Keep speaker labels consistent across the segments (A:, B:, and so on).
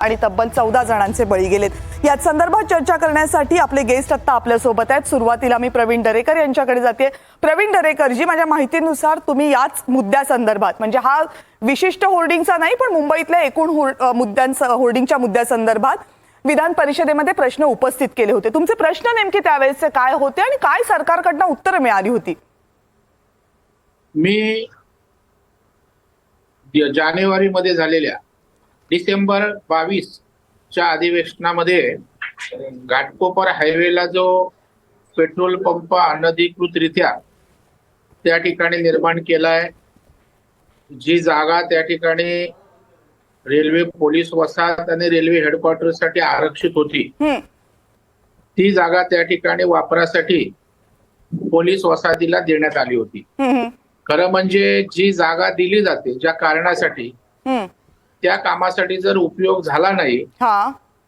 A: आणि तब्बल चौदा जणांचे बळी गेलेत. याच संदर्भात चर्चा करण्यासाठी आपले गेस्ट आता आपल्यासोबत आहेत. सुरुवातीला मी प्रवीण दरेकर यांच्याकडे जाते. प्रवीण दरेकर जी माझ्या माहितीनुसार तुम्ही याच मुद्द्यासंदर्भात म्हणजे हा विशिष्ट होर्डिंगचा नाही पण मुंबईतल्या एकूण मुद्द्यांचा होर्डिंगच्या मुद्द्यासंदर्भात विधान परिषदेमध्ये प्रश्न उपस्थित केले होते. तुमचे प्रश्न नेमके त्यावेळेसचे काय होते आणि काय सरकारकडनं उत्तर मिळाली होती?
B: मी जानेवारी मध्ये झालेल्या डिसेंबर बावीस च्या अधिवेशनामध्ये घाटकोपर हायवेला जो पेट्रोल पंप अनधिकृतरित्या त्या ठिकाणी निर्माण केलाय जी जागा त्या ठिकाणी रेल्वे पोलीस वसाहत आणि रेल्वे हेडक्वार्टरसाठी आरक्षित होती ती जागा त्या ठिकाणी वापरासाठी पोलीस वसाहतीला देण्यात आली होती. खरं म्हणजे जी जागा दिली जाते ज्या कारणासाठी. त्या कामासाठी जर उपयोग झाला नाही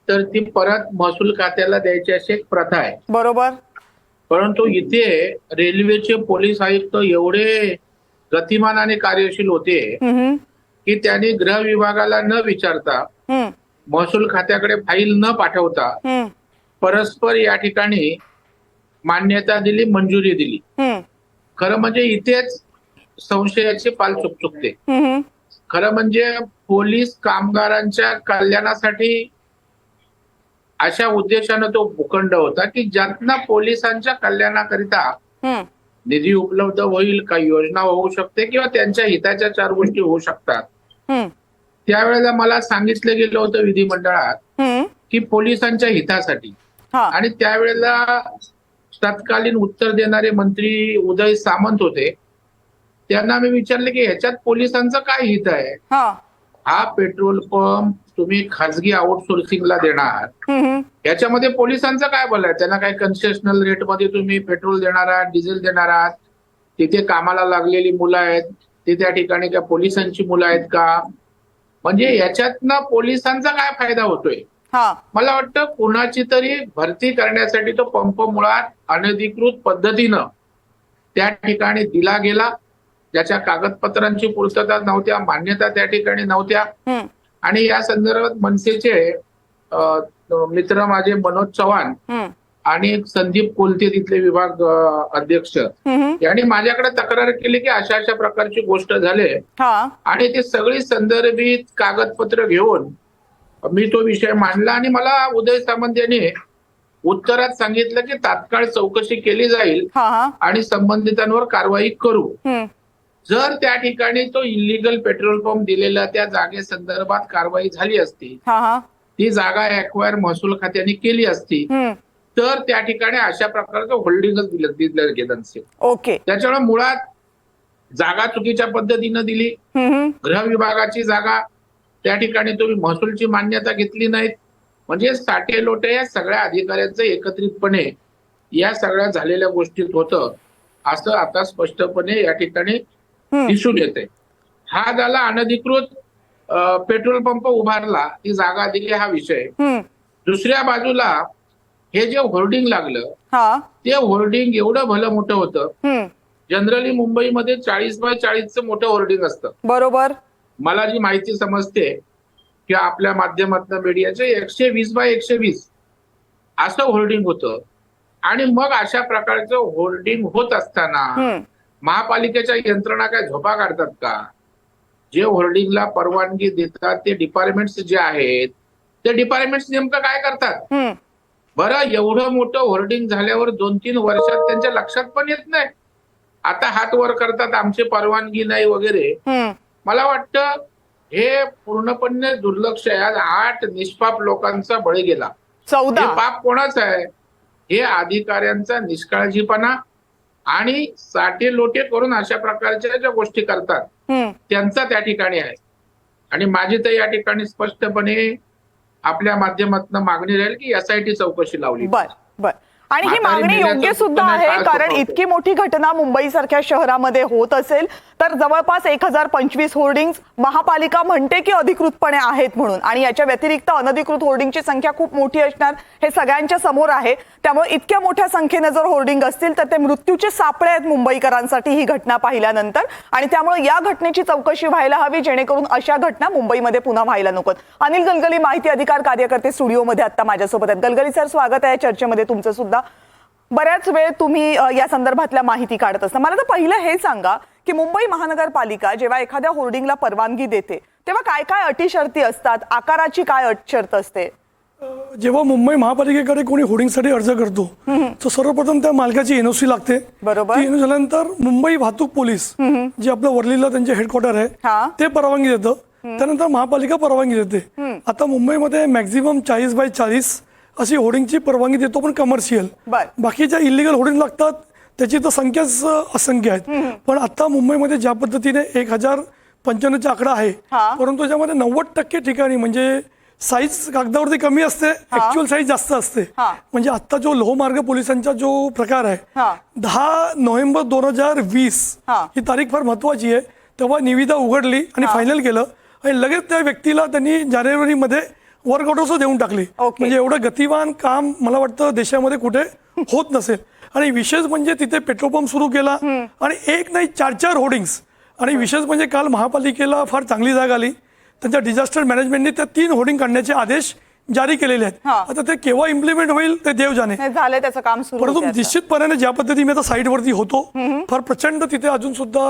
B: तर ती परत महसूल खात्याला द्यायची अशी एक प्रथा आहे.
A: बरोबर.
B: परंतु इथे रेल्वेचे पोलीस आयुक्त एवढे गतिमान आणि कार्यशील होते की त्यांनी गृह विभागाला न विचारता महसूल खात्याकडे फाईल न पाठवता परस्पर या ठिकाणी मान्यता दिली मंजुरी दिली. खरं म्हणजे इथेच संशयाची पाल चुकचुकते. खरं म्हणजे पोलीस कामगारांच्या कल्याणासाठी अशा उद्देशानं तो भूखंड होता की ज्यातनं पोलिसांच्या कल्याणाकरिता निधी उपलब्ध होईल काही योजना होऊ शकते किंवा त्यांच्या हिताच्या चार गोष्टी होऊ शकतात. त्यावेळेला मला सांगितलं गेलं होतं विधिमंडळात. की पोलिसांच्या हितासाठी. आणि त्यावेळेला तत्कालीन उत्तर देणारे मंत्री उदय सामंत होते. त्यांना मी विचारले की ह्याच्यात पोलिसांचं काय हित आहे?
A: हा.
B: हा पेट्रोल पंप तुम्ही खाजगी आउटसोर्सिंगला देणार. याच्यामध्ये पोलिसांचं काय बोल आहे? त्यांना काय कन्सेशनल रेटमध्ये तुम्ही पेट्रोल देणार आहात डिझेल देणार आहात? तिथे कामाला लागलेली मुलं आहेत. ते त्या ठिकाणी काय पोलिसांची मुलं आहेत का? म्हणजे याच्यातनं पोलिसांचा काय फायदा होतोय?
A: हा.
B: मला वाटतं कुणाची तरी भरती करण्यासाठी तो पंप मुळात अनधिकृत पद्धतीनं त्या ठिकाणी दिला गेला. ज्याच्या कागदपत्रांची पूर्तता नव्हत्या मान्यता त्या ठिकाणी नव्हत्या. आणि या संदर्भात मनसेचे मित्र माझे मनोज चव्हाण आणि संदीप कोलते तिथले विभाग अध्यक्ष. यांनी माझ्याकडे तक्रार केली की अशा अशा प्रकारची गोष्ट झाली. आणि ते सगळी संदर्भित कागदपत्र घेऊन मी तो विषय मांडला आणि मला उदय सामंत यांनी उत्तरात सांगितलं की तात्काळ चौकशी केली जाईल आणि संबंधितांवर कारवाई करू. जर त्या ठिकाणी तो इलिगल पेट्रोल पंप दिलेला त्या जागेसंदर्भात कारवाई झाली असती
A: हा हा
B: ती जागा ऍक्वायर महसूल खात्याने केली असती. तर त्या ठिकाणी अशा प्रकारचं होल्डिंगच दिलं दिलं गेलं नसेल
A: ओके
B: त्याच्यामुळे मुळात जागा चुकीच्या पद्धतीनं दिली. गृह विभागाची जागा त्या ठिकाणी तुम्ही महसूलची मान्यता घेतली नाहीत म्हणजे साठे लोटे या सगळ्या अधिकाऱ्यांचं एकत्रितपणे या सगळ्या झालेल्या गोष्टीत होतं असं आता स्पष्टपणे या ठिकाणी. दिसून येते. हा झाला अनधिकृत पेट्रोल पंप उभारला ती जागा दिली हा विषय. दुसऱ्या बाजूला हे जे होर्डिंग लागलं ते होर्डिंग एवढं भलं मोठं होतं. जनरली मुंबईमध्ये चाळीस बाय चाळीसचं मोठं होर्डिंग असतं.
A: बरोबर.
B: मला जी माहिती समजते की आपल्या माध्यमातून मीडियाचे एकशे वीस बाय एकशे वीस असं होर्डिंग होतं. आणि मग अशा प्रकारचं होर्डिंग होत असताना. महापालिकेच्या यंत्रणा काय झोपा काढतात का? जे होर्डिंगला परवानगी देतात ते डिपार्टमेंट्स जे आहेत ते डिपार्टमेंट्स नेमकं काय करतात. बरं एवढं मोठं होर्डिंग झाल्यावर दोन तीन वर्षात त्यांच्या लक्षात पण येत नाही. आता हात वर करतात आमची परवानगी नाही वगैरे. मला वाटतं हे पूर्णपणे दुर्लक्ष आहे. आज आठ निष्पाप लोकांचा बळी गेला.
A: चौदा.
B: पाप कोणाच आहे? हे अधिकाऱ्यांचा निष्काळजीपणा आणि साठे लोटे करून अशा प्रकारच्या ज्या गोष्टी करतात. त्यांचा त्या ठिकाणी आहे. आणि माझी तर या ठिकाणी स्पष्टपणे आपल्या माध्यमातून मागणी राहील की एसआयटी चौकशी लावली.
A: बर बर. आणि ही मागणी योग्य सुद्धा आहे कारण? इतकी मोठी घटना मुंबई सारख्या शहरामध्ये होत असेल तर जवळपास एक हजार पंचवीस होर्डिंग महापालिका म्हणते की अधिकृतपणे आहेत म्हणून. आणि याच्या व्यतिरिक्त अनधिकृत होर्डिंगची संख्या खूप मोठी असणार हे सगळ्यांच्या समोर आहे. त्यामुळे इतक्या मोठ्या संख्येने जर होर्डिंग असतील तर ते मृत्यूचे सापळे आहेत मुंबईकरांसाठी ही घटना पाहिल्यानंतर. आणि त्यामुळे या घटनेची चौकशी व्हायला हवी जेणेकरून अशा घटना मुंबईमध्ये पुन्हा व्हायला नकोत. अनिल गलगली माहिती अधिकार कार्यकर्ते स्टुडिओमध्ये आता माझ्यासोबत आहेत. गलगली सर स्वागत आहे. चर्चेमध्ये तुमचं सुद्धा. बऱ्याच वेळ तुम्ही या संदर्भातल्या माहिती काढत असता. मला तर पहिलं हे सांगा की मुंबई महानगरपालिका जेव्हा एखाद्या होर्डिंगला परवानगी देते तेव्हा काय काय अटी शर्ती असतात? आकाराची काय अट शर्त असते?
C: जेव्हा मुंबई महापालिकेकडे कोणी होर्डिंगसाठी अर्ज करतो तर सर्वप्रथम त्या मालकाची एनओसी लागते.
A: बरोबर.
C: NOC झाल्यानंतर मुंबई वाहतूक पोलीस जे आपलं वर्लीला त्यांचे हेडक्वार्टर. आहे ते परवानगी देतं. त्यानंतर महापालिका परवानगी देते. आता मुंबईमध्ये मॅक्झिमम चाळीस बाय चाळीस अशी होर्डिंगची परवानगी देतो पण कमर्शियल. बाकीच्या इलिगल होर्डिंग लागतात त्याची तर संख्याच असंख्य आहेत पण आता मुंबईमध्ये ज्या पद्धतीने एक हजार पंच्याण्णवचा आकडा आहे. परंतु त्याच्यामध्ये नव्वद टक्के ठिकाणी म्हणजे साईज कागदावरती कमी असते ऍक्च्युअल साईज जास्त असते. म्हणजे आता जो लोहमार्ग पोलिसांचा जो प्रकार आहे. दहा नोव्हेंबर दोन हजार वीस
A: हा.
C: ही तारीख फार महत्वाची आहे तेव्हा निविदा उघडली आणि फायनल केलं आणि लगेच त्या व्यक्तीला त्यांनी जानेवारीमध्ये वर्क ऑर्डर देऊन टाकली. म्हणजे एवढं गतिमान काम मला वाटतं देशामध्ये कुठे होत नसेल. आणि विशेष म्हणजे तिथे पेट्रोल पंप सुरू केला आणि एक नाही चार चार होर्डिंग्स. आणि विशेष म्हणजे काल महापालिकेला फार चांगली जाग आली. त्यांच्या डिझास्टर मॅनेजमेंटने त्या तीन होर्डिंग काढण्याचे आदेश जारी केलेले आहेत. आता ते केव्हा इम्प्लिमेंट होईल ते देव जाणे.
A: झालंय त्याचं काम सुरू
C: परंतु. निश्चितपणाने ज्या पद्धती मी आता साईटवरती होतो फार प्रचंड तिथे अजून सुद्धा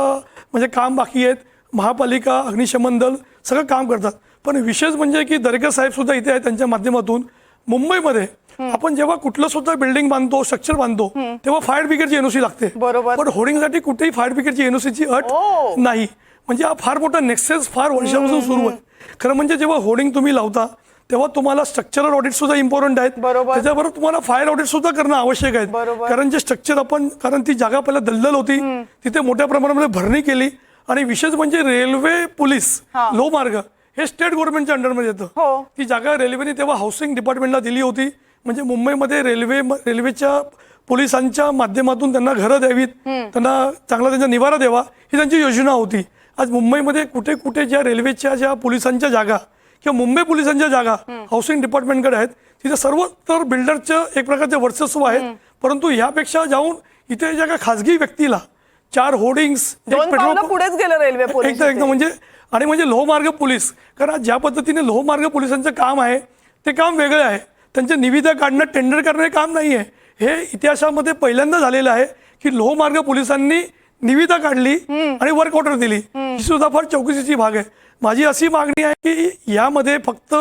C: म्हणजे काम बाकी आहेत. महापालिका अग्निशमन दल सगळं काम करतात. पण विशेष म्हणजे की दरेकर साहेब सुद्धा इथे आहेत त्यांच्या माध्यमातून मुंबईमध्ये आपण जेव्हा कुठलं सुद्धा बिल्डिंग बांधतो स्ट्रक्चर बांधतो तेव्हा फायर ब्रिगेडची एनओसी लागते
A: बरोबर.
C: पण होर्डिंगसाठी कुठेही फायर ब्रिगेडची एनओसीची अट
A: ओ.
C: नाही म्हणजे हा फार मोठा नेक्सेस फार वर्षापासून सुरू आहे खरं म्हणजे जेव्हा होर्डिंग तुम्ही लावता तेव्हा तुम्हाला स्ट्रक्चरल ऑडिट सुद्धा इम्पॉर्टंट आहेत
A: बरोबर.
C: त्याच्याबरोबर तुम्हाला फायर ऑडिट सुद्धा करणं आवश्यक आहे. कारण जे स्ट्रक्चर आपण कारण ती जागा पहिला दलदल होती तिथे मोठ्या प्रमाणामध्ये भरणी केली आणि विशेष म्हणजे रेल्वे पोलीस
A: हा.
C: लोहमार्ग हे स्टेट गव्हर्नमेंटच्या अंडरमध्ये येतं.
A: हो.
C: ती जागा रेल्वेने तेव्हा हाऊसिंग डिपार्टमेंटला दिली होती. म्हणजे मुंबईमध्ये रेल्वे रेल्वेच्या पोलिसांच्या माध्यमातून त्यांना घरं द्यावीत त्यांना चांगला त्यांचा निवारा द्यावा ही त्यांची योजना होती. आज मुंबईमध्ये कुठे कुठे ज्या रेल्वेच्या ज्या पोलिसांच्या जागा किंवा मुंबई पोलिसांच्या जागा हाऊसिंग डिपार्टमेंटकडे आहेत तिथे सर्व तर बिल्डरचं एक प्रकारचे वर्चस्व आहेत परंतु ह्यापेक्षा जाऊन इथे ज्या का खाजगी व्यक्तीला चार होर्डिंग्स
A: पावलं पुढेच गेलं रेल्वे
C: एकदम म्हणजे आणि म्हणजे लोहमार्ग पोलीस कारण आज ज्या पद्धतीने लोहमार्ग पोलिसांचं काम आहे ते काम वेगळं आहे. त्यांचे निविदा काढणं टेंडर करणं हे काम नाही आहे हे इतिहासामध्ये पहिल्यांदा झालेलं आहे की लोहमार्ग पोलिसांनी निविदा काढली आणि वर्क ऑर्डर दिली. ही सुद्धा फार चौकशीची भाग आहे. माझी अशी मागणी आहे की यामध्ये फक्त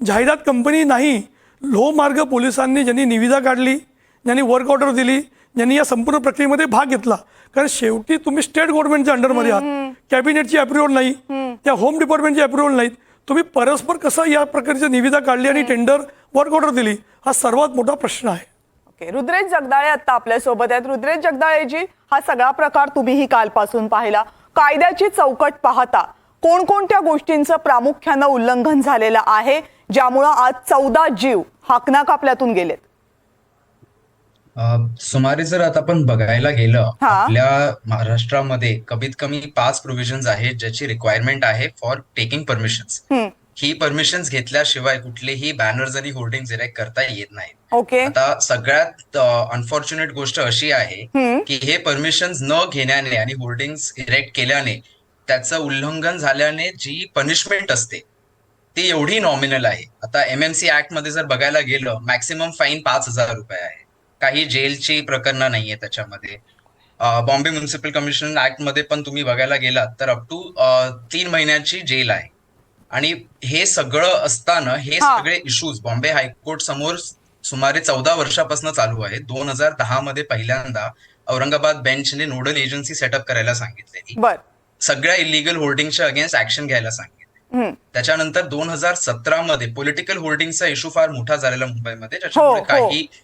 C: जाहिरात कंपनी नाही लोहमार्ग पोलिसांनी ज्यांनी निविदा काढली ज्यांनी वर्क ऑर्डर दिली ज्यांनी या संपूर्ण प्रक्रियेमध्ये भाग घेतला. कारण शेवटी तुम्ही स्टेट गव्हर्नमेंटच्या अंडरमध्ये आहात. कॅबिनेटची अप्रुव्हल नाही त्या होम डिपार्टमेंटची अप्रुव्हल नाहीत. तुम्ही परस्पर कसं या प्रकारची निविदा काढली आणि टेंडर वर्क ऑर्डर दिली हा सर्वात मोठा प्रश्न आहे.
A: ओके रुद्रेश जगदाळे आता आपल्यासोबत आहेत. रुद्रेश जगदाळेजी हा सगळा प्रकार तुम्हीही कालपासून पाहिला. कायद्याची चौकट पाहता कोणकोणत्या गोष्टींचं प्रामुख्यानं उल्लंघन झालेलं आहे ज्यामुळं आज चौदा जीव हाकनाक आपल्यातून गेलेत?
D: सुमारे जर आता आपण बघायला गेलं
A: हा.
D: आपल्या महाराष्ट्रामध्ये कमीत कमी पाच प्रोव्हिजन्स आहेत ज्याची रिक्वायरमेंट आहे फॉर टेकिंग परमिशन्स
A: हम्म,
D: ही परमिशन्स घेतल्याशिवाय कुठलेही बॅनर्स आणि होर्डिंग इरेक्ट करता येत नाहीत.
A: ओके.
D: आता सगळ्यात अनफॉर्च्युनेट गोष्ट अशी आहे
A: हम्म.
D: की हे परमिशन्स न घेण्याने आणि होर्डिंग्स इरेक्ट केल्याने त्याचं उल्लंघन झाल्याने जी पनिशमेंट असते ती एवढी नॉमिनल आहे. आता एमएमसी ऍक्टमध्ये जर बघायला गेलं मॅक्सिमम फाईन पाच हजार रुपये आहे. काही जेलची प्रकरणं नाहीये त्याच्यामध्ये. बॉम्बे म्युन्सिपल कमिशन ऍक्टमध्ये पण तुम्ही बघायला गेलात तर अप टू तीन महिन्याची जेल आहे. आणि हे सगळं असताना हे
A: हा.
D: सगळे इश्यूज बॉम्बे हायकोर्ट समोर सुमारे चौदा वर्षापासून चालू आहे दोन हजार दहा मध्ये पहिल्यांदा औरंगाबाद बेंचने नोडल एजन्सी सेटअप करायला सांगितलेली सगळ्या इलिगल होर्डिंगच्या अगेन्स्ट ऍक्शन घ्यायला सांगितले. त्याच्यानंतर दोन हजार सतरा मध्ये पॉलिटिकल होर्डिंगचा इश्यू फार मोठा झालेला मुंबईमध्ये त्याच्यामुळे
A: हो.
D: काही अ,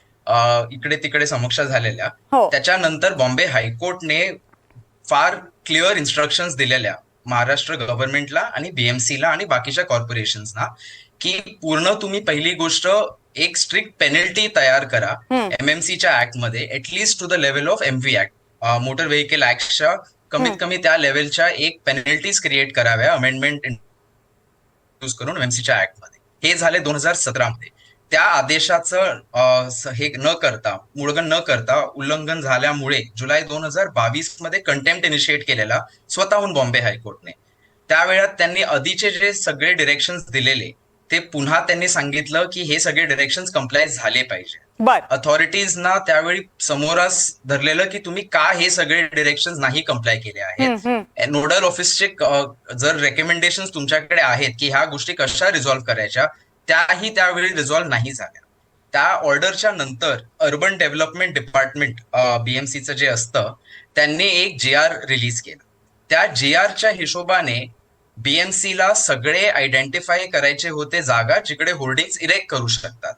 D: इकडे तिकडे समस्या झालेल्या.
A: हो.
D: त्याच्यानंतर बॉम्बे हायकोर्टने फार क्लिअर इन्स्ट्रक्शन्स दिलेल्या महाराष्ट्र गव्हर्नमेंटला आणि बीएमसीला आणि बाकीच्या कॉर्पोरेशन्सना की पूर्ण तुम्ही पहिली गोष्ट एक स्ट्रिक्ट पेनल्टी तयार करा एमएमसीच्या ऍक्टमध्ये at least to the level of MV act motor vehicle ऍक्टच्या कमीत कमी त्या लेवलच्या एक पेनल्टीज क्रिएट कराव्या अमेंडमेंट करून एमएमसीच्या ऍक्टमध्ये हे झाले दोन हजार सतरा मध्ये त्या आदेशाचं हे न करता मुळगण न करता उल्लंघन झाल्यामुळे जुलै दोन हजार बावीसमध्ये कंटेम्प्ट इनिशिएट केलेला स्वतःहून बॉम्बे हायकोर्टने. त्यावेळात त्यांनी आधीचे जे सगळे डिरेक्शन्स दिलेले ते पुन्हा त्यांनी सांगितलं की हे सगळे डिरेक्शन्स कम्प्लाय झाले पाहिजे. अथॉरिटीजना त्यावेळी समोरास धरलेलं की तुम्ही का हे सगळे डिरेक्शन नाही कम्प्लाय केले आहेत? नोडल ऑफिसचे जर रेकमेंडेशन तुमच्याकडे आहेत की ह्या गोष्टी कशा रिझॉल्व्ह करायच्या त्याही त्यावेळी रिझॉल्व्ह नाही झाल्या. त्या ऑर्डरच्या नंतर अर्बन डेव्हलपमेंट डिपार्टमेंट बीएमसीचं जे असतं त्यांनी एक जे आर रिलीज केलं. त्या जे आरच्या हिशोबाने बीएमसीला सगळे आयडेंटिफाय करायचे होते जागा जिकडे होर्डिंग्स इरेक्ट करू शकतात.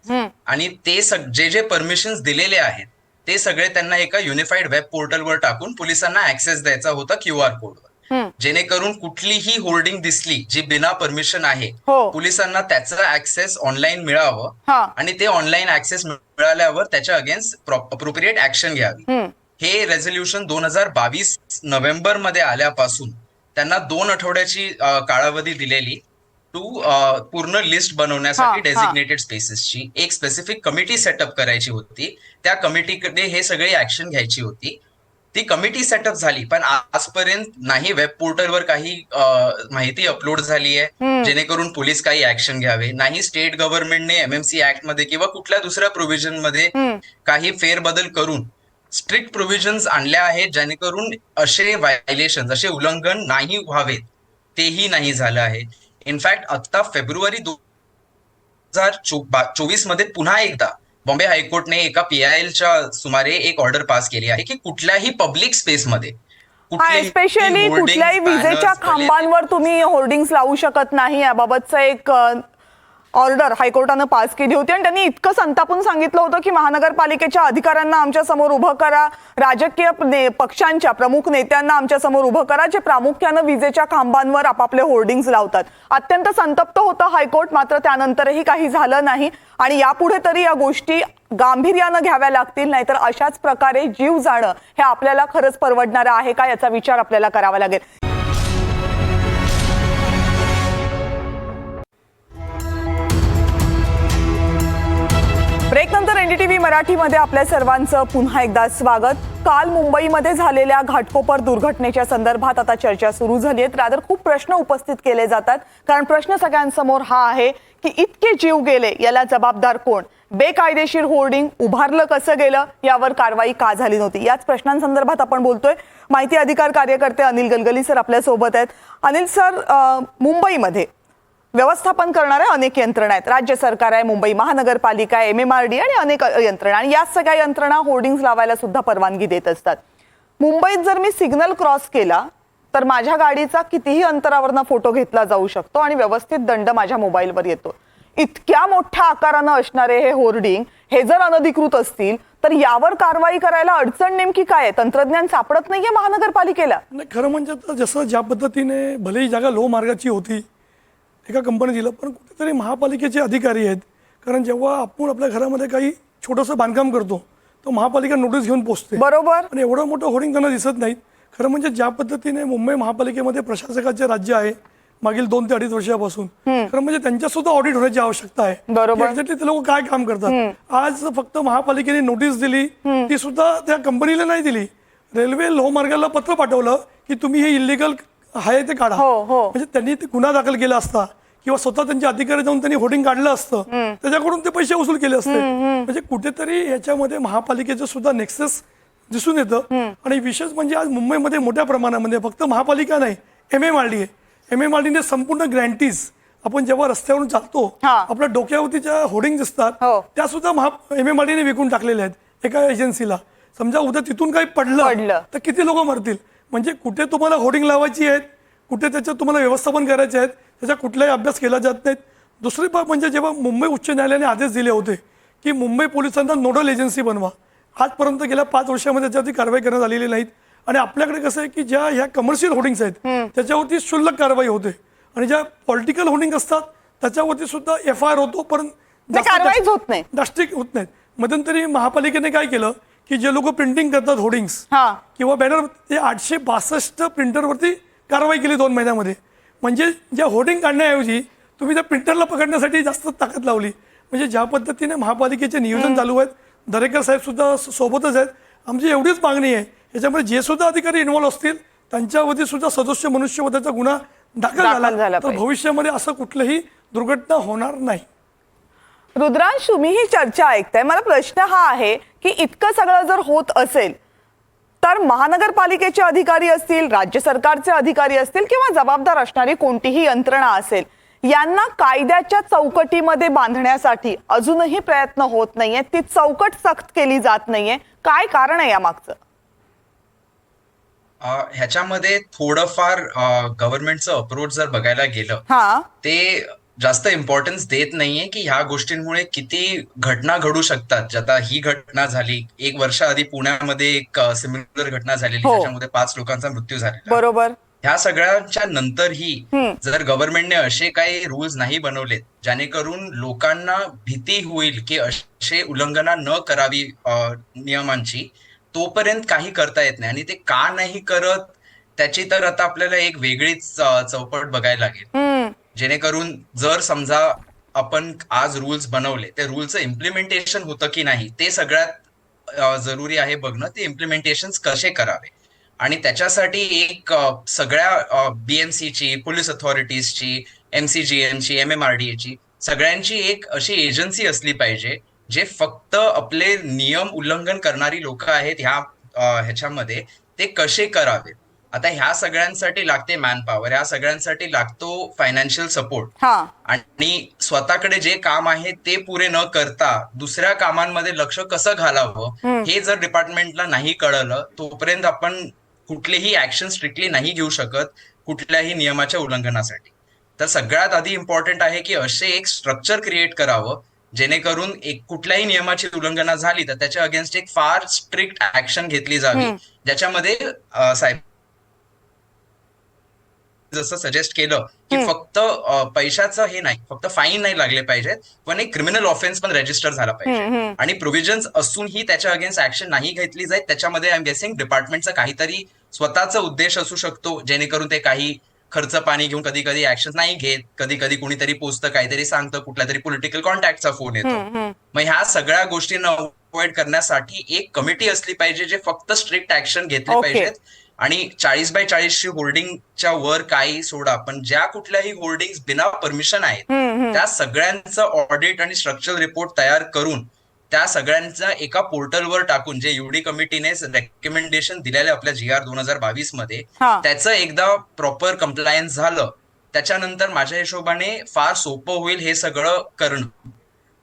D: आणि ते सग- जे जे परमिशन्स दिलेले आहेत ते सगळे त्यांना एका युनिफाईड वेब पोर्टलवर टाकून पोलिसांना ऍक्सेस द्यायचा होता क्यू आर कोडवर जेणेकरून कुठलीही होर्डिंग दिसली जी बिना परमिशन आहे
A: हो.
D: पोलिसांना त्याचं ऍक्सेस ऑनलाईन मिळावं. आणि ते ऑनलाईन ऍक्सेस मिळाल्यावर त्याच्या अगेन्स्ट अप्रोप्रिएट ऍक्शन घ्यावी हे रेझोल्युशन दोन हजार बावीस नोव्हेंबरमध्ये आल्यापासून त्यांना दोन आठवड्याची कालावधी दिलेली टू पूर्ण लिस्ट बनवण्यासाठी. डेझिग्नेटेड स्पेसेसची एक स्पेसिफिक कमिटी सेटअप करायची होती त्या कमिटीकडे हे सगळे ऍक्शन घ्यायची होती ती कमिटी सेटअप झाली. पण आजपर्यंत नाही वेब पोर्टलवर काही माहिती अपलोड झाली आहे. जेणेकरून पोलीस काही ऍक्शन घ्यावे. नाही स्टेट गव्हर्नमेंटने एमएमसी ऍक्टमध्ये किंवा कुठल्या दुसऱ्या प्रोव्हिजनमध्ये काही फेरबदल करून स्ट्रिक्ट प्रोव्हिजन्स आणल्या आहेत जेणेकरून असे व्हायलेशन असे उल्लंघन नाही व्हावेत तेही नाही झालं आहे. इनफॅक्ट आता फेब्रुवारी दोन हजार चोवीसमध्ये पुन्हा एकदा बॉम्बे हायकोर्टने एका पीआयएलच्या सुमारे एक ऑर्डर पास केली आहे की कुठल्याही पब्लिक स्पेसमध्ये hoardings,
A: कुठल्याही विजेच्या खांबांवर तुम्ही होर्डिंग्स लावू शकत नाही. याबाबतचं एक ऑर्डर हायकोर्टानं पास केली होती आणि त्यांनी इतकं संतापून सांगितलं होतं की महानगरपालिकेच्या अधिकाऱ्यांना आमच्यासमोर उभं करा राजकीय ने- पक्षांच्या प्रमुख नेत्यांना आमच्यासमोर उभं करा जे प्रामुख्यानं विजेच्या खांबांवर आपापले होर्डिंग्स लावतात. अत्यंत संतप्त होतं हायकोर्ट मात्र त्यानंतरही काही झालं नाही आणि यापुढे तरी या गोष्टी गांभीर्यानं घ्याव्या लागतील नाहीतर अशाच प्रकारे जीव जाणं हे आपल्याला खरंच परवडणारं आहे का याचा विचार आपल्याला करावा लागेल. एनडीटीव्ही मराठीमध्ये आपल्या सर्वांचं पुन्हा एकदा स्वागत. काल मुंबईमध्ये झालेल्या घाटकोपर दुर्घटनेच्या संदर्भात आता चर्चा सुरू झाली आहे. रादर खूप प्रश्न उपस्थित केले जातात. कारण प्रश्न सगळ्यांसमोर हा आहे की इतके जीव गेले याला जबाबदार कोण? बेकायदेशीर होर्डिंग उभारलं कसं गेलं? यावर कारवाई का झाली नव्हती? याच प्रश्नांसंदर्भात आपण बोलतोय. माहिती अधिकार कार्यकर्ते अनिल गलगली सर आपल्यासोबत आहेत. अनिल सर मुंबईमध्ये व्यवस्थापन करणाऱ्या अनेक यंत्रणा आहेत. राज्य सरकार आहे मुंबई महानगरपालिका आहे एम एम आर डी आणि अनेक यंत्रणा आणि या सगळ्या यंत्रणा होर्डिंग्स लावायला सुद्धा परवानगी देत असतात. मुंबईत जर मी सिग्नल क्रॉस केला तर माझ्या गाडीचा कितीही अंतरावरनं फोटो घेतला जाऊ शकतो आणि व्यवस्थित दंड माझ्या मोबाईलवर येतो. इतक्या मोठ्या आकारानं असणारे हे होर्डिंग हे जर अनधिकृत असतील तर यावर कारवाई करायला अडचण नेमकी काय आहे? तंत्रज्ञान सापडत नाहीये महानगरपालिकेला.
C: खरं म्हणजे जसं ज्या पद्धतीने भलेही जागा लो मार्गाची होती एका कंपनी दिलं पण कुठेतरी महापालिकेचे अधिकारी आहेत. कारण जेव्हा आपण आपल्या घरामध्ये काही छोटंसं बांधकाम करतो तर महापालिका नोटीस घेऊन पोचते.
A: बरोबर.
C: आणि एवढं मोठं होर्डिंग त्यांना दिसत नाहीत. खरं म्हणजे ज्या पद्धतीने मुंबई महापालिकेमध्ये प्रशासकाचे राज्य आहे मागील दोन ते अडीच वर्षापासून खरं म्हणजे त्यांच्या सुद्धा ऑडिट होण्याची आवश्यकता आहे.
A: बरोबर.
C: ते लोक काय काम करतात. आज फक्त महापालिकेने नोटीस दिली ती सुद्धा त्या कंपनीला नाही दिली. रेल्वे लोहमार्गाला पत्र पाठवलं की तुम्ही हे इलिगल आहे ते काढा.
A: हो, हो.
C: म्हणजे त्यांनी ते गुन्हा दाखल केला असता. किंवा स्वतः त्यांचे अधिकारी जाऊन त्यांनी होर्डिंग काढलं असतं त्याच्याकडून ते पैसे वसूल केले असते. म्हणजे कुठेतरी याच्यामध्ये महापालिकेचं सुद्धा नेक्सेस दिसून येतं. आणि विशेष म्हणजे आज मुंबईमध्ये मोठ्या प्रमाणामध्ये फक्त महापालिका नाही एम एम आर डी आहे. एम एम आर डीने संपूर्ण ग्रँटीज आपण जेव्हा रस्त्यावरून चालतो. आपल्या डोक्यावरती ज्या होर्डिंग दिसतात
A: हो.
C: त्या सुद्धा महा एम एम आर डीने विकून टाकलेल्या आहेत एका एजन्सीला समजा उद्या तिथून काही पडलं
A: पडलं.
C: तर किती लोक मरतील? म्हणजे कुठे तुम्हाला होर्डिंग लावायची आहेत कुठे त्याच्यात तुम्हाला व्यवस्थापन करायचे आहेत त्याचा कुठलाही अभ्यास केला जात नाहीत दुसरी बाब म्हणजे जेव्हा मुंबई उच्च न्यायालयाने आदेश दिले होते की मुंबई पोलिसांना नोडल एजन्सी बनवा आजपर्यंत गेल्या पाच वर्षामध्ये त्याच्यावरती कारवाई करण्यात आलेली नाहीत. आणि आपल्याकडे कसं आहे की ज्या ह्या कमर्शियल होर्डिंग्स आहेत त्याच्यावरती क्षुल्लक कारवाई होते. आणि ज्या पॉलिटिकल होर्डिंग असतात त्याच्यावरती सुद्धा एफ आय आर होतो पण
A: ते कारवाईच होत नाही.
C: जास्तिक होत नाहीत. मध्यंतरी महापालिकेने काय केलं की जे लोक प्रिंटिंग करतात होर्डिंग्स किंवा बॅनर ते आठशे बासष्ट प्रिंटरवरती कारवाई केली दोन महिन्यामध्ये. म्हणजे ज्या होर्डिंग काढण्याऐवजी तुम्ही त्या प्रिंटरला पकडण्यासाठी जास्त ताकद लावली. म्हणजे ज्या पद्धतीने महापालिकेचे नियोजन चालू आहेत दरेकर साहेब सुद्धा सोबतच आहेत. आमची एवढीच मागणी आहे. याच्यामुळे जे सुद्धा अधिकारी इन्व्हॉल्व असतील त्यांच्यावरती सुद्धा सदस्य मनुष्यवधाचा गुन्हा दाखल
A: झाला.
C: तर. भविष्यामध्ये असं कुठलंही दुर्घटना होणार नाही.
A: रुद्रांश तुम्ही ही चर्चा ऐकताय. मला प्रश्न हा आहे की इतकं सगळं जर होत असेल तर महानगरपालिकेचे अधिकारी असतील राज्य सरकारचे अधिकारी असतील किंवा जबाबदार असणारी कोणतीही यंत्रणा असेल यांना कायद्याच्या चौकटीमध्ये बांधण्यासाठी अजूनही प्रयत्न होत नाहीये. ती चौकट सक्त केली जात नाहीये. काय कारण आहे या मागचं
D: अ, ह्याच्यामध्ये थोडंफार गव्हर्नमेंटचं अप्रोच जर बघायला गेलं
A: हा.
D: ते जास्त इम्पॉर्टन्स देत नाहीये की ह्या गोष्टींमुळे किती घटना घडू शकतात. आता ही घटना झाली एक वर्ष आधी पुण्यामध्ये एक सिमिलर घटना झालेली
A: हो.
D: पाच लोकांचा मृत्यू झालेला.
A: बरोबर.
D: ह्या सगळ्यांच्या नंतरही. जर गव्हर्नमेंटने असे काही रूल्स नाही बनवलेत जेणेकरून लोकांना भीती होईल की असे उल्लंघना न करावी नियमांची तोपर्यंत काही करता येत नाही. आणि ते का नाही करत त्याची तर आता आपल्याला एक वेगळीच चौपट बघायला लागेल. जेणेकरून जर समजा आपण आज रूल्स बनवले त्या रूलचं इम्प्लिमेंटेशन होतं की नाही ते सगळ्यात जरुरी आहे बघणं ते इम्प्लिमेंटेशन कसे करावे? आणि त्याच्यासाठी एक अ, सगळ्या बीएमसीची पोलीस अथॉरिटीजची एमसीजीएमची एम एम आर डी एची सगळ्यांची एक अशी एजन्सी असली पाहिजे जे फक्त आपले नियम उल्लंघन करणारी लोक आहेत ह्या ह्याच्यामध्ये ते कसे करावे आता ह्या सगळ्यांसाठी लागते मॅन पॉवर ह्या सगळ्यांसाठी लागतो फायनान्शियल सपोर्ट
A: हा.
D: आणि स्वतःकडे जे काम आहे ते पुरे न करता दुसऱ्या कामांमध्ये लक्ष कसं घालावं हे जर डिपार्टमेंटला नाही कळलं तोपर्यंत आपण कुठलीही ऍक्शन स्ट्रिक्टली नाही घेऊ शकत कुठल्याही नियमाच्या उल्लंघनासाठी. तर सगळ्यात आधी इम्पॉर्टंट आहे की असे एक स्ट्रक्चर क्रिएट करावं जेणेकरून एक कुठल्याही नियमाची उल्लंघना झाली तर त्याच्या अगेन्स्ट एक फार स्ट्रिक्ट ऍक्शन घेतली जावी ज्याच्यामध्ये साहेब जसं सजेस्ट केलं की फक्त पैशाचं हे नाही फक्त फाईन नाही लागले पाहिजेत पण एक क्रिमिनल ऑफेन्स पण रजिस्टर झाला पाहिजे. आणि प्रोव्हिजन्स असूनही त्याच्या अगेन्स्ट ऍक्शन नाही घेतली जाईल त्याच्यामध्ये आय एम गेसिंग डिपार्टमेंटचा काहीतरी स्वतःचा उद्देश असू शकतो जेणेकरून ते काही खर्च पाणी घेऊन कधी कधी ऍक्शन नाही घेत कधी कधी कुणीतरी पोचतं काहीतरी सांगतं कुठल्या तरी पॉलिटिकल कॉन्टॅक्टचा फोन येतो. मग ह्या सगळ्या गोष्टींना अवॉइड करण्यासाठी एक कमिटी असली पाहिजे जे फक्त स्ट्रिक्ट ऍक्शन घेतले. पाहिजेत आणि चाळीस बाय चाळीसची होर्डिंगच्या वर काही सोडा पण ज्या कुठल्याही होर्डिंग बिना परमिशन आहेत त्या सगळ्यांचं ऑडिट आणि स्ट्रक्चरल रिपोर्ट तयार करून त्या सगळ्यांचा एका पोर्टलवर टाकून जे युडी कमिटीने रेकमेंडेशन दिलेले आपल्या जी आर दोन हजार
A: बावीसमध्ये.
D: त्याचं एकदा प्रॉपर कम्प्लायन्स झालं त्याच्यानंतर माझ्या हिशोबाने फार सोपं होईल हे सगळं करणं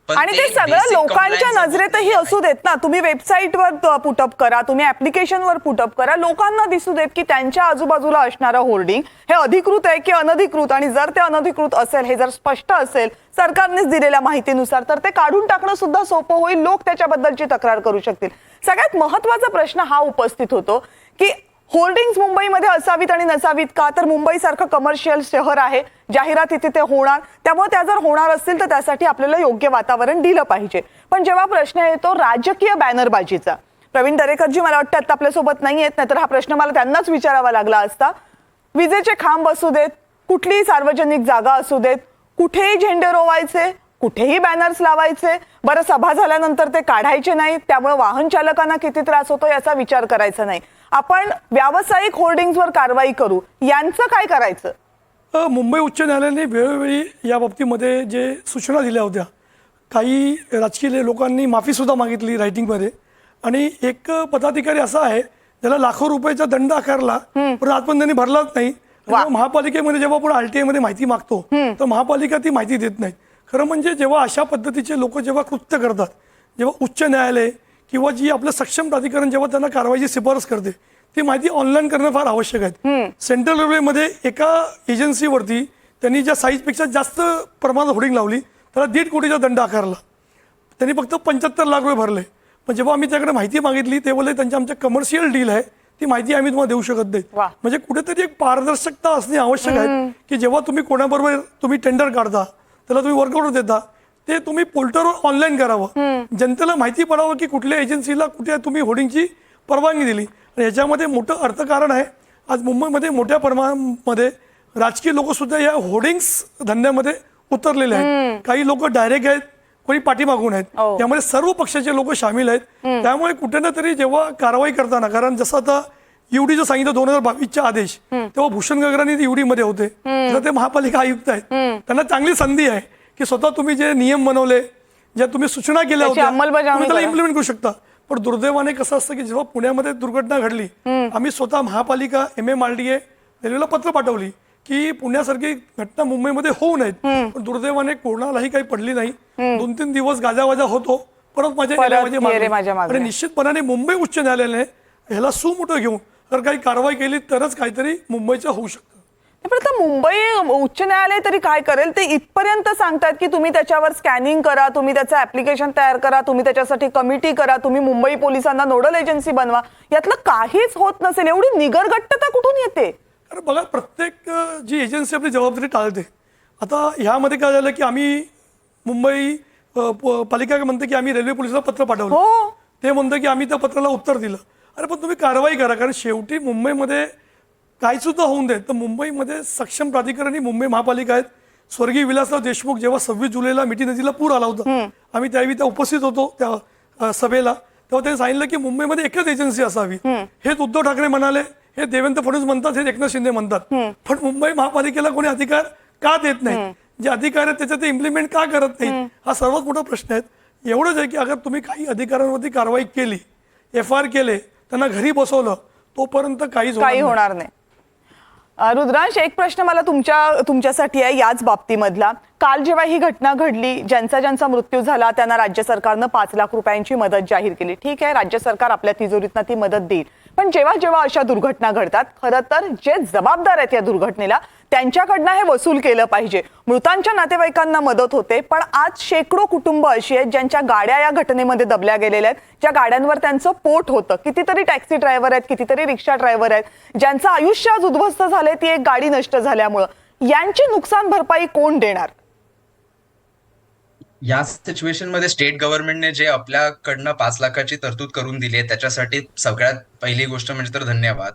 A: आणि ते सगळं लोकांच्या नजरेतही असू देत ना. तुम्ही वेबसाईटवर पुटअप करा तुम्ही ऍप्लिकेशनवर पुटअप करा. लोकांना दिसू देत की त्यांच्या आजूबाजूला असणारं होर्डिंग हे अधिकृत आहे की अनधिकृत? आणि जर ते अनधिकृत असेल हे जर स्पष्ट असेल सरकारनेच दिलेल्या माहितीनुसार तर ते काढून टाकणं सुद्धा सोपं होईल. लोक त्याच्याबद्दलची तक्रार करू शकतील. सगळ्यात महत्त्वाचा प्रश्न हा उपस्थित होतो की होर्डिंग्स मुंबईमध्ये असावीत आणि नसावीत का? तर मुंबईसारखं कमर्शियल शहर आहे जाहिराती तिथे होणार. त्यामुळे त्या जर होणार असतील तर त्यासाठी आपल्याला योग्य वातावरण दिलं पाहिजे. पण जेव्हा प्रश्न येतो राजकीय बॅनरबाजीचा प्रवीण दरेकरजी मला वाटतं आता आपल्यासोबत नाही आहेत नाहीतर हा प्रश्न मला त्यांनाच विचारावा लागला असता. विजेचे खांब असू देत कुठलीही सार्वजनिक जागा असू देत कुठेही झेंडे रोवायचे कुठेही बॅनर्स लावायचे बरं सभा झाल्यानंतर ते काढायचे नाहीत त्यामुळे वाहन चालकांना किती त्रास होतो याचा विचार करायचा नाही. आपण व्यावसायिक होर्डिंग्सवर कारवाई करू. यांचं काय करायचं?
C: मुंबई उच्च न्यायालयाने वेळोवेळी या बाबतीमध्ये जे सूचना दिल्या होत्या काही राजकीय लोकांनी माफीसुद्धा मागितली रायटिंगमध्ये. आणि एक पदाधिकारी असा आहे ज्याला लाखो रुपयाचा दंड आकारला पण आजपर्यंत त्यांनी भरलाच नाही. महापालिकेमध्ये जेव्हा आपण आरटीआयमध्ये माहिती मागतो तर महापालिका ती माहिती देत नाही. खरं म्हणजे जेव्हा अशा पद्धतीचे लोक जेव्हा कृत्य करतात जेव्हा उच्च न्यायालय किंवा जी आपलं सक्षम प्राधिकरण जेव्हा त्यांना कारवाईची शिफारस करते ती माहिती ऑनलाईन करणं फार आवश्यक आहे. सेंट्रल रेल्वेमध्ये एका एजन्सीवरती त्यांनी ज्या साईजपेक्षा जास्त प्रमाणात होर्डिंग लावली त्याला दीड कोटीचा दंड आकारला. त्यांनी फक्त पंच्याहत्तर लाख रुपये भरले. पण जेव्हा आम्ही त्याकडे माहिती मागितली ते बोलले त्यांच्या आमच्या कमर्शियल डील आहे. ती माहिती आम्ही तुम्हाला देऊ शकत नाही. म्हणजे कुठेतरी एक पारदर्शकता असणे आवश्यक आहे की जेव्हा तुम्ही कोणाबरोबर तुम्ही टेंडर काढता त्याला तुम्ही वर्कआउट देता ते तुम्ही पोर्टलवर ऑनलाईन करावं. जनतेला माहिती पडावं की कुठल्या एजन्सीला कुठे तुम्ही होर्डिंगची परवानगी दिली. आणि याच्यामध्ये मोठं अर्थकारण आहे. आज मुंबईमध्ये मोठ्या प्रमाणामध्ये राजकीय लोक सुद्धा या होर्डिंग्स धंद्यामध्ये उतरलेले आहेत. काही लोक डायरेक्ट आहेत कोणी पाठीमागून आहेत.
A: हो.
C: त्यामध्ये सर्व पक्षाचे लोक सामील आहेत. त्यामुळे कुठे ना तरी जेव्हा कारवाई करताना कारण जसं आता युडीचं सांगितलं दोन हजार बावीसच्या आदेश तेव्हा भूषण गगरानी युडी मध्ये होते. तर ते महापालिका आयुक्त आहेत. त्यांना चांगली संधी आहे. की स्वतः तुम्ही जे नियम बनवले ज्या तुम्ही सूचना केल्या होत्या तुम्ही त्याला. इम्प्लिमेंट करू शकता. पण दुर्दैवाने कसं असतं की जेव्हा पुण्यामध्ये दुर्घटना घडली आम्ही स्वतः महापालिका M M R D A रेल्वेला पत्र पाठवली की पुण्यासारखी घटना मुंबईमध्ये होऊ नयेत. पण दुर्दैवाने कोणालाही काही पडली नाही. दोन तीन दिवस गाजावाजा होतो. परत माझ्या. आणि निश्चितपणाने मुंबई उच्च न्यायालयाने ह्याला सुमोठं घेऊन जर काही कारवाई केली तरच काहीतरी मुंबईचं होऊ शकतं.
A: पण आता मुंबई उच्च न्यायालय तरी काय करेल? ते इथपर्यंत सांगतात की तुम्ही त्याच्यावर स्कॅनिंग करा तुम्ही त्याचं ऍप्लिकेशन तयार करा तुम्ही त्याच्यासाठी कमिटी करा तुम्ही मुंबई पोलिसांना नोडल एजन्सी बनवा. यातलं काहीच होत नसेल. एवढी निगरगट्टता कुठून येते?
C: कारण बघा प्रत्येक जी एजन्सी आपली जबाबदारी टाळते. आता ह्यामध्ये काय झालं की आम्ही मुंबई पालिका म्हणते की आम्ही रेल्वे पोलिसाला पत्र पाठवलं.
A: हो.
C: ते म्हणतं की आम्ही त्या पत्राला उत्तर दिलं. अरे पण तुम्ही कारवाई करा कारण शेवटी मुंबईमध्ये काही सुद्धा होऊन देत तर मुंबईमध्ये सक्षम प्राधिकरण ही मुंबई महापालिका आहेत. स्वर्गीय विलासराव देशमुख जेव्हा सव्वीस जुलैला मिठी नदीला पूर आला होता आम्ही त्यावेळी त्या उपस्थित होतो त्या सभेला. तेव्हा त्यांनी सांगितलं की मुंबईमध्ये एकच एजन्सी असावी. हेच उद्धव ठाकरे म्हणाले हे देवेंद्र फडणवीस म्हणतात हे एकनाथ शिंदे म्हणतात. पण मुंबई महापालिकेला कोणी अधिकार का देत नाही? जे अधिकार आहेत त्याचे ते इम्प्लिमेंट का करत नाहीत हा सर्वात मोठा प्रश्न आहे. एवढंच आहे की अगर तुम्ही काही अधिकाऱ्यांवरती कारवाई केली एफ आर केले त्यांना घरी बसवलं तोपर्यंत काहीच होणार नाही.
A: रुद्रांश एक प्रश्न मला तुमच्या तुमच्यासाठी आहे याच बाबतीमधला. काल जेव्हा ही घटना घडली ज्यांचा ज्यांचा मृत्यू झाला त्यांना राज्य सरकारनं पाच लाख रुपयांची मदत जाहीर केली. ठीक आहे राज्य सरकार आपल्या तिजोरीतनं ती मदत देईल. पण जेव्हा जेव्हा अशा दुर्घटना घडतात खरं तर जे जबाबदार आहेत या दुर्घटनेला त्यांच्याकडनं हे वसूल केलं पाहिजे. मृतांच्या नातेवाईकांना मदत होते पण आज शेकडो कुटुंब अशी आहेत ज्यांच्या गाड्या या घटनेमध्ये दबल्या गेलेल्या आहेत. ज्या गाड्यांवर त्यांचं पोट होतं. कितीतरी टॅक्सी ड्रायव्हर आहेत कितीतरी रिक्षा ड्रायव्हर आहेत. ज्यांचं आयुष्य आज उद्ध्वस्त झालंय ती एक गाडी नष्ट झाल्यामुळं. यांची नुकसान भरपाई कोण देणार?
D: या सिच्युएशनमध्ये स्टेट गव्हर्नमेंटने जे आपल्याकडनं पाच लाखाची तरतूद करून दिली आहे त्याच्यासाठी सगळ्यात पहिली गोष्ट म्हणजे तर धन्यवाद.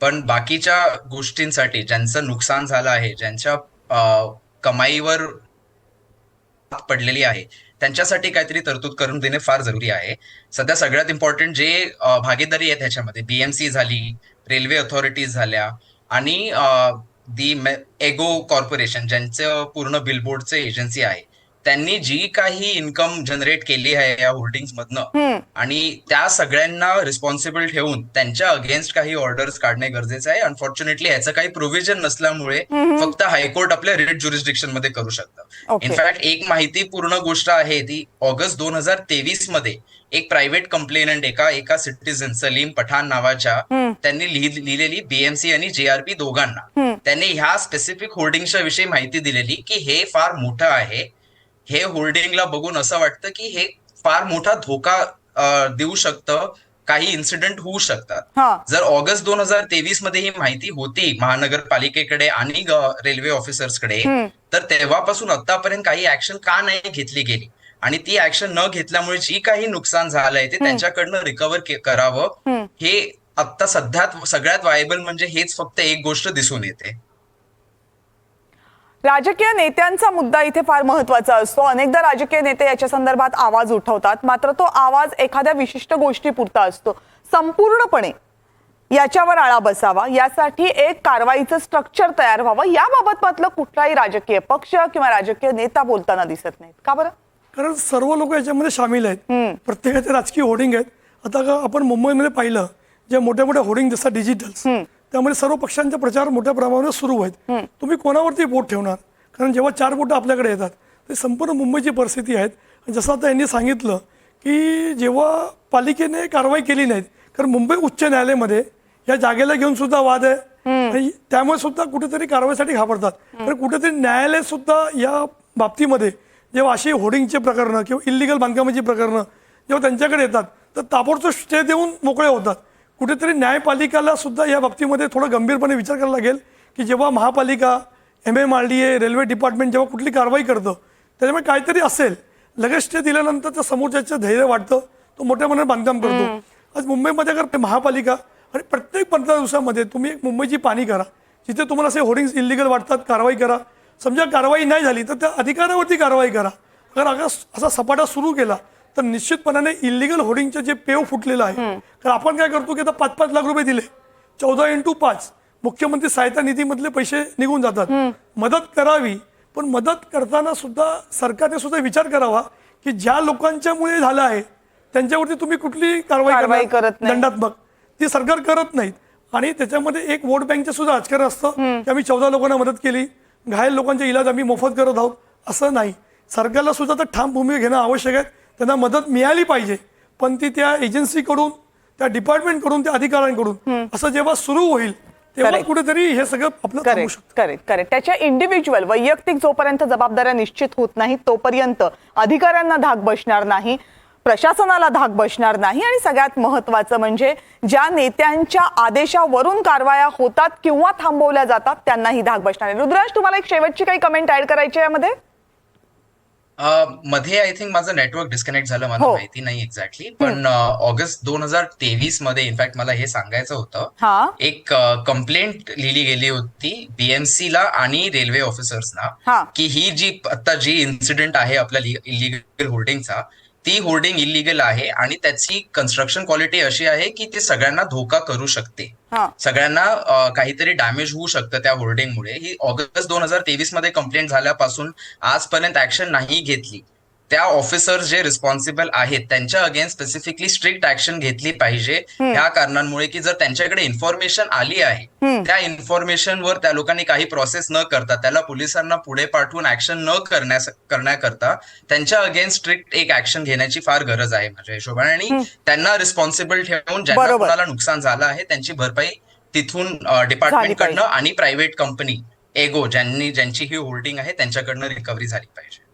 D: पण बाकीच्या गोष्टींसाठी ज्यांचं नुकसान झालं आहे ज्यांच्या कमाईवर पडलेली आहे त्यांच्यासाठी काहीतरी तरतूद करून देणे फार जरुरी आहे. सध्या सगळ्यात इम्पॉर्टंट जे भागीदारी आहे त्याच्यामध्ये बीएमसी झाली रेल्वे अथॉरिटीज झाल्या आणि दी एगो कॉर्पोरेशन ज्यांचं पूर्ण बिलबोर्डचं एजन्सी आहे त्यांनी जी काही इन्कम जनरेट केली आहे या होल्डिंग्स मधनं आणि त्या सगळ्यांना रिस्पॉन्सिबल ठेवून त्यांच्या अगेन्स्ट काही ऑर्डर्स काढणे गरजेचं आहे. अनफॉर्च्युनेटली ह्याचं काही प्रोव्हिजन नसल्यामुळे फक्त हायकोर्ट आपल्या रेट ज्युरिस्डिक्शनमध्ये करू शकतं. इनफॅक्ट एक माहितीपूर्ण गोष्ट आहे ती ऑगस्ट दोन हजार तेवीसमध्ये एक प्रायव्हेट कंप्लेनंट एका एका सिटीझन सलीम पठाण नावाच्या त्यांनी लिहि- लिहिलेली बीएमसी आणि जेआरपी दोघांना त्यांनी ह्या स्पेसिफिक होल्डिंगच्या विषयी माहिती दिलेली की हे फार मोठं आहे. हे होल्डिंगला बघून असं वाटतं की हे फार मोठा धोका देऊ शकतं. काही इन्सिडेंट होऊ शकतात. जर ऑगस्ट दोन हजार तेवीसमध्ये ही माहिती होती महानगरपालिकेकडे आणि रेल्वे ऑफिसर्सकडे तर तेव्हापासून आतापर्यंत काही ऍक्शन का नाही घेतली गेली? आणि ती ऍक्शन न घेतल्यामुळे जी काही नुकसान झालंय ते त्यांच्याकडनं रिकव्हर करावं. हे आता सध्यात सगळ्यात वायबल म्हणजे हेच फक्त एक गोष्ट दिसून येते.
A: राजकीय नेत्यांचा मुद्दा इथे फार महत्त्वाचा असतो. अनेकदा राजकीय नेते याच्या संदर्भात आवाज उठवतात. मात्र तो आवाज एखाद्या विशिष्ट गोष्टीपुरता असतो. संपूर्णपणे याच्यावर आळा बसावा. यासाठी एक कारवाईचं स्ट्रक्चर तयार व्हावं. याबाबत मात्र कुठलाही राजकीय पक्ष किंवा राजकीय नेता बोलताना दिसत नाहीत. का बरं?
C: कारण सर्व लोक याच्यामध्ये सामील आहेत. प्रत्येकाचे राजकीय होर्डिंग आहेत. आता आपण मुंबईमध्ये पाहिलं जे मोठ्या मोठ्या होर्डिंग जसं डिजिटल्स. त्यामध्ये सर्व पक्षांचे प्रचार मोठ्या प्रमाणावर सुरू आहेत. तुम्ही कोणावरती बोट ठेवणार? कारण जेव्हा चार बोटं आपल्याकडे येतात ते संपूर्ण मुंबईची परिस्थिती आहेत. जसं आता यांनी सांगितलं की जेव्हा पालिकेने कारवाई केली नाहीत कारण मुंबई उच्च न्यायालयामध्ये या जागेला घेऊन सुद्धा वाद आहे. आणि त्यामुळे सुद्धा कुठेतरी कारवाईसाठी घाबरतात. तर कुठेतरी न्यायालय सुद्धा या बाबतीमध्ये जेव्हा अशी होर्डिंगचे प्रकरणं किंवा इलिगल बांधकामाची प्रकरणं जेव्हा त्यांच्याकडे येतात तर ताबडतोब स्टे देऊन मोकळे होतात. कुठेतरी न्यायपालिकाला सुद्धा या बाबतीमध्ये थोडं गंभीरपणे विचार करायला लागेल की जेव्हा महापालिका M M R D A railway department जेव्हा कुठली कारवाई करतं त्याच्यामुळे काहीतरी असेल. लगेच ते दिल्यानंतर त्या समोरच्याचं धैर्य वाटतं तो मोठ्या मनाने बांधकाम करतो. आज मुंबईमध्ये अगर महापालिका आणि प्रत्येक पंधरा दिवसामध्ये तुम्ही एक मुंबईची पाणी करा जिथे तुम्हाला असे होर्डिंग्स इलिगल वाटतात कारवाई करा. समजा कारवाई नाही झाली तर त्या अधिकारावरती कारवाई करा. अगर अगर असा सपाटा सुरू केला तर निश्चितपणाने इलिगल होर्डिंगचं जे पेव फुटलेलं आहे कारण आपण काय करतो की आता पाच पाच लाख रुपये दिले. चौदा इंटू पाच. मुख्यमंत्री सहायता निधीमधले पैसे निघून जातात. मदत करावी पण मदत करताना सुद्धा सरकारने सुद्धा विचार करावा की ज्या लोकांच्यामुळे झालं आहे त्यांच्यावरती तुम्ही कुठली कारवाई?
A: करत.
C: दंडात्मक ती सरकार करत नाहीत. आणि त्याच्यामध्ये एक वोट बँकचं सुद्धा राजकारण असतं की आम्ही चौदा लोकांना मदत केली. घायल लोकांचे इलाज आम्ही मोफत करत आहोत. असं नाही. सरकारला सुद्धा तर ठाम भूमिका घेणं आवश्यक आहे. त्यांना मदत मिळाली पाहिजे. पण ती त्या एजन्सीकडून त्या डिपार्टमेंटकडून त्या अधिकाऱ्यांकडून असं जेव्हा सुरू होईल तेव्हा. कुठेतरी हे सगळं आपलं
A: करेक्ट करेक्ट करेक्ट. त्याच्या इंडिव्हिज्युअल वैयक्तिक जोपर्यंत जबाबदाऱ्या निश्चित होत नाहीत तोपर्यंत अधिकाऱ्यांना धाक बसणार नाही प्रशासनाला धाक बसणार नाही आणि सगळ्यात महत्वाचं म्हणजे ज्या नेत्यांच्या आदेशावरून कारवाया होतात किंवा थांबवल्या जातात त्यांनाही धाक बसणार आहे रुद्राज तुम्हाला एक शेवटची काही कमेंट ऍड करायची आहे यामध्ये?
D: मध्ये आय थिंक माझं नेटवर्क डिस्कनेक्ट झालं मला
A: हो.
D: माहिती नाही एक्झॅक्टली पण ऑगस्ट दोन हजार तेवीसमध्ये इनफॅक्ट मला हे सांगायचं होतं
A: हा
D: एक कंप्लेंट लिहिली गेली होती बीएमसी ला आणि रेल्वे ऑफिसर्सना
A: हा.
D: की ही जी आता जी इन्सिडेंट आहे आपल्या इलिगल होर्डिंगचा ती होर्डिंग इलिगल आहे आणि त्याची कन्स्ट्रक्शन क्वालिटी अशी आहे की ती सगळ्यांना धोका करू शकते. सगळ्यांना काहीतरी डॅमेज होऊ शकतं त्या होर्डिंगमुळे ही ऑगस्ट दोन हजार तेवीसमध्ये कंप्लेंट झाल्यापासून आजपर्यंत ऍक्शन नाही घेतली. त्या ऑफिसर्स जे रिस्पॉन्सिबल आहेत त्यांच्या अगेन्स्ट स्पेसिफिकली स्ट्रिक्ट ऍक्शन घेतली पाहिजे. ह्या कारणांमुळे की जर त्यांच्याकडे इन्फॉर्मेशन आली आहे त्या इन्फॉर्मेशनवर त्या लोकांनी काही प्रोसेस न करता त्याला पोलिसांना पुढे पाठवून ऍक्शन न करण्यास करण्याकरता त्यांच्या अगेन्स्ट स्ट्रिक्ट एक ऍक्शन घेण्याची फार गरज आहे माझ्या हिशोबाने. आणि त्यांना रिस्पॉन्सिबल ठेवून ज्यांना. कोणाला नुकसान झालं आहे त्यांची भरपाई तिथून डिपार्टमेंट
A: पाहिजे.
D: कडनं आणि प्रायव्हेट कंपनी एगो ज्यांनी ज्यांची ही होल्डिंग आहे त्यांच्याकडनं रिकव्हरी झाली पाहिजे.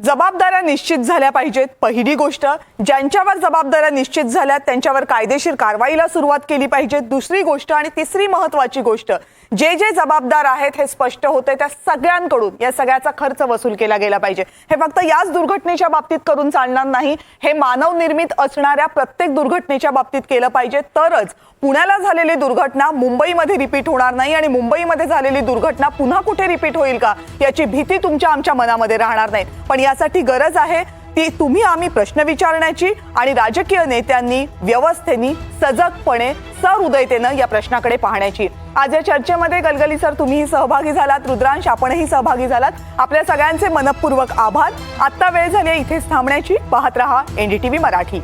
A: जबाबदाऱ्या निश्चित झाल्या पाहिजेत. पहिली गोष्ट ज्यांच्यावर जबाबदाऱ्या निश्चित झाल्या त्यांच्यावर कायदेशीर कारवाईला सुरुवात केली पाहिजे. दुसरी गोष्ट आणि तिसरी महत्वाची गोष्ट जे जे जबाबदार आहेत हे स्पष्ट होते त्या सगळ्यांकडून या सगळ्याचा खर्च वसूल केला गेला पाहिजे. हे फक्त याच दुर्घटनेच्या बाबतीत करून चालणार नाही. हे मानवनिर्मित असणाऱ्या प्रत्येक दुर्घटनेच्या बाबतीत केलं पाहिजे. तरच पुण्याला झालेली दुर्घटना मुंबईमध्ये रिपीट होणार नाही आणि मुंबईमध्ये झालेली दुर्घटना पुन्हा कुठे रिपीट होईल का याची भीती तुमच्या आमच्या मनामध्ये राहणार नाही. पण यासाठी गरज आहे ती तुम्ही आम्ही प्रश्न विचारण्याची आणि राजकीय नेत्यांनी व्यवस्थेनी सजगपणे सहृदयतेनं या प्रश्नाकडे पाहण्याची. आज या चर्चेमध्ये गलगली सर तुम्हीही सहभागी झालात रुद्रांश आपणही सहभागी झालात. आपल्या सगळ्यांचे मनपूर्वक आभार. आत्ता वेळ झाली आहे इथेच थांबण्याची. पाहत रहा एनडीटीव्ही मराठी.